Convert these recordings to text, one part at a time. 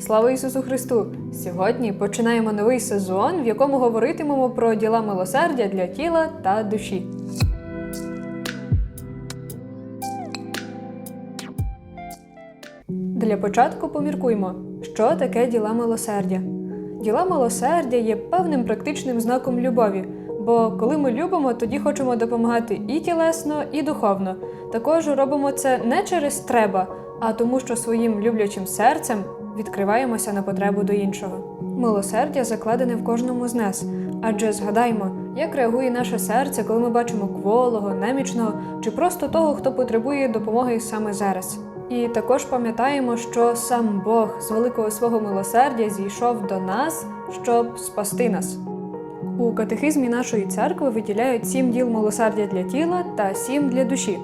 Слава Ісусу Христу! Сьогодні починаємо новий сезон, в якому говоритимемо про діла милосердя для тіла та душі. Для початку поміркуймо, що таке діла милосердя. Діла милосердя є певним практичним знаком любові, бо коли ми любимо, тоді хочемо допомагати і тілесно, і духовно. Також робимо це не через треба, а тому, що своїм люблячим серцем відкриваємося на потребу до іншого. Милосердя закладене в кожному з нас, адже згадаймо, як реагує наше серце, коли ми бачимо кволого, немічного чи просто того, хто потребує допомоги саме зараз. І також пам'ятаємо, що сам Бог з великого свого милосердя зійшов до нас, щоб спасти нас. У катехизмі нашої церкви виділяють сім діл милосердя для тіла та сім для душі.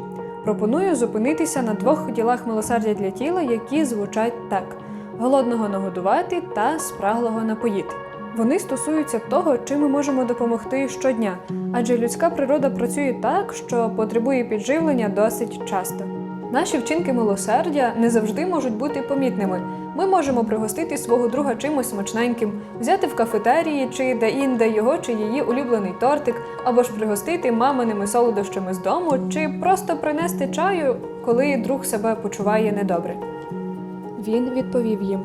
Пропоную зупинитися на двох ділах милосердя для тіла, які звучать так: голодного нагодувати та спраглого напоїти. Вони стосуються того, чим ми можемо допомогти щодня, адже людська природа працює так, що потребує підживлення досить часто. Наші вчинки милосердя не завжди можуть бути помітними. Ми можемо пригостити свого друга чимось смачненьким, взяти в кафетерії чи де-інде його чи її улюблений тортик, або ж пригостити маминими солодощами з дому, чи просто принести чаю, коли друг себе почуває недобре. Він відповів їм: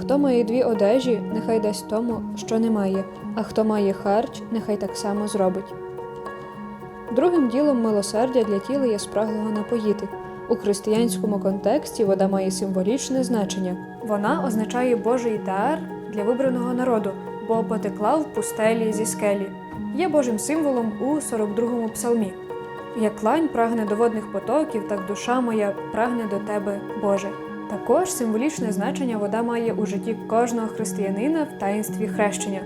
Хто має дві одежі, нехай дасть тому, що немає, а хто має харч, нехай так само зробить. Другим ділом милосердя для тіла є спраглого напоїти. У християнському контексті вода має символічне значення. Вона означає Божий дар для вибраного народу, бо потекла в пустелі зі скелі. Є Божим символом у 42-му псалмі. Як лань прагне до водних потоків, так душа моя прагне до тебе, Боже. Також символічне значення вода має у житті кожного християнина в таїнстві хрещення.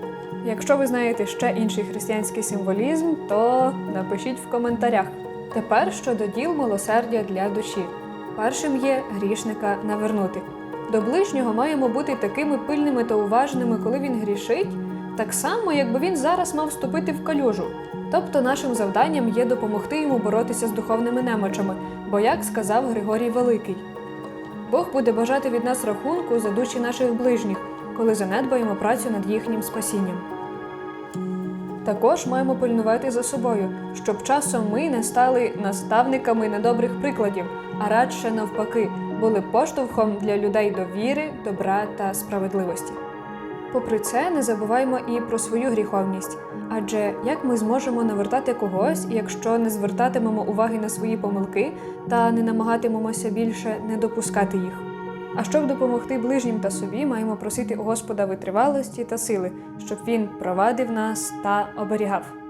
Якщо ви знаєте ще інший християнський символізм, то напишіть в коментарях. Тепер щодо діл милосердя для душі. Першим є грішника навернути. До ближнього маємо бути такими пильними та уважними, коли він грішить, так само, якби він зараз мав вступити в калюжу. Тобто нашим завданням є допомогти йому боротися з духовними немочами, бо як сказав Григорій Великий, Бог буде бажати від нас рахунку за душі наших ближніх, коли занедбаємо працю над їхнім спасінням. Також маємо пильнувати за собою, щоб часом ми не стали наставниками недобрих прикладів, а радше навпаки, були поштовхом для людей до віри, добра та справедливості. Попри це, не забуваємо і про свою гріховність, адже як ми зможемо навертати когось, якщо не звертатимемо уваги на свої помилки та не намагатимемося більше не допускати їх. А щоб допомогти ближнім та собі, маємо просити у Господа витривалості та сили, щоб він провадив нас та оберігав.